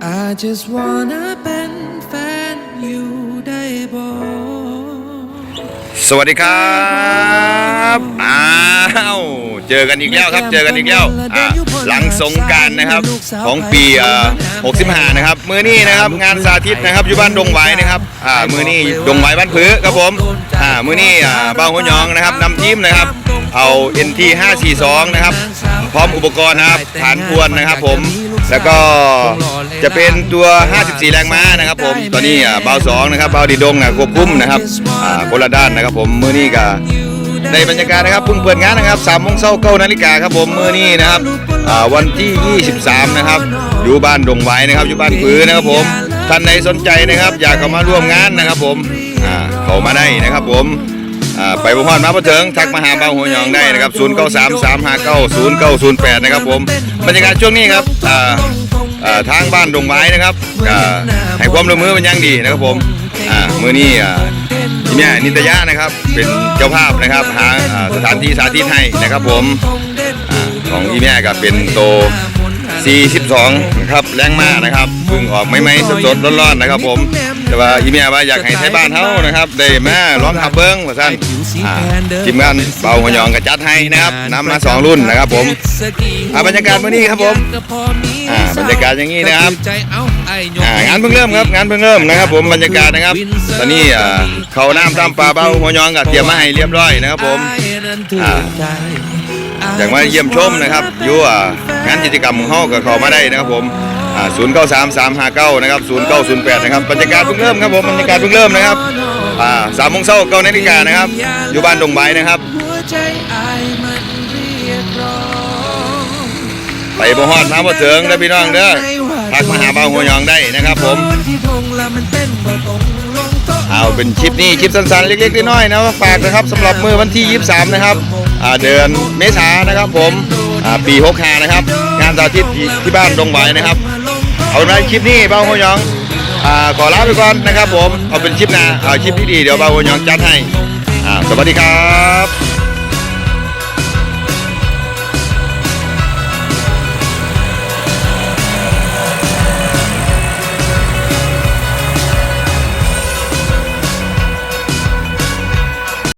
I just wanna เป็นแฟนอยู่ได้บ่สวัสดีครับอ้าวเจอกันอีกแล้วครับ เจอกันอีกแล้วอ่าหลังสงกรารนะครับของปีเอ่อ65 นะครับ มือนี้นะครับงานสาธิตนะครับอยู่บ้านดงไว้นะครับอ่ามือนี้ดงไว้บ้านพื้ครับผมอ่ามือนี้อ่าบ้านหัวหยองนะครับนำทีมนะครับ เอา NT 542 นะครับ พร้อมอุปกรณ์นะครับฐานพวนนะครับผม แล้วก็จะเป็นตัว 54 แรงม้านะครับผมตอนนี้อ่าเบาสองนะครับเบาดีดงนะควบคุมนะครับอ่าคนละด้านนะครับผมมือนี้ก็ในบรรยากาศนะครับเพิ่งเปิดงานนะครับ3ามโมงเช้าเก้านาฬิกาครับผมมื้อนี้นะครับอ่าวันที่ 23 นะครับอยู่บ้านดงไว้นะครับอยู่บ้านพื้นนะครับผมท่านใดสนใจนะครับ อยากเข้ามาร่วมงานนะครับผมอ่าเข้ามาได้นะครับผม อ่าไปบุพรมาพระเถิงทักมาหาเบาหัวหยองได้นะครับ0 9 3 3 5 9 0 9 0 8นะครับผมบรรยากาศช่วงนี้ครับอ่าอ่าทางบ้านดงไม้นะครับก็ให้ความร่วมมือเป็นอย่างดีนะครับผมอ่ามือนี้อ่าทีเนี้ยนิตยะนะครับเป็นเจ้าภาพนะครับหาอ่าสถานที่สาธิตให้นะครับผมอาของอีแม่ก็เป็นโต 42นะครับแรงมากนะครับเพิ่งออกไม่ไม่ๆสดๆร้อนๆนะครับ ผม แต่ว่าอีแม่ว่าอยากให้ไทยบ้านเฮานะครับได้มาร้องขับเบิ้งว่าซั่นอ่าทีมงานเป่าหัวหยองก็จัดให้นะครับนำมาสองรุ่นนะครับ ผมอ่าบรรยากาศมื้อนี้ครับผมอ่าบรรยากาศอย่างนี้นะครับอ่างานเพิ่งเริ่มครับงานเพิ่งเริ่มนะครับ ผมบรรยากาศนะครับ ตอนนี้อ่าเขาน้ำตามปลาเบ้าหัวยองกับเตรียมมาให้เรียบร้อยนะครับ ผมอ่า อยากมาเยี่ยมชมนะครับอยู่อ่างานกิจกรรมของเขากับเขามาได้นะครับผมศูนย์เก้าสามสามห้าเก้านะครับศูนย์เก้าศูนย์แปดนะครับบรรยากาศเพิ่งเริ่มครับผมบรรยากาศเพิ่งเริ่มนะครับสามโมงเช้าเก้านาฬิกานะครับ อยู่บ้านดงไบนะครับหัวใจอายมันเรียกร้องไปบ่ฮอดมาบ่ถึงเด้พี่น้องเด้อทักมาหาบ้าหัวยองได้นะครับผมเอาเป็นคลิปนี้คลิปสั้นๆเล็กๆน้อยๆนะฝากนะครับสำหรับมือวันที่ 23 นะครับ เดือนเมษานะครับผมปีหกหานะครับ งานสาธิตที่ที่บ้านดงไหวนะครับ เอาในคลิปนี้บ้าหัวยองอขอลาไปก่อนนะครับผมเอาเป็นคลิปหน้าเอาคลิปที่ดีเดี๋ยวบ้าหัวยองจัดให้สวัสดีครับ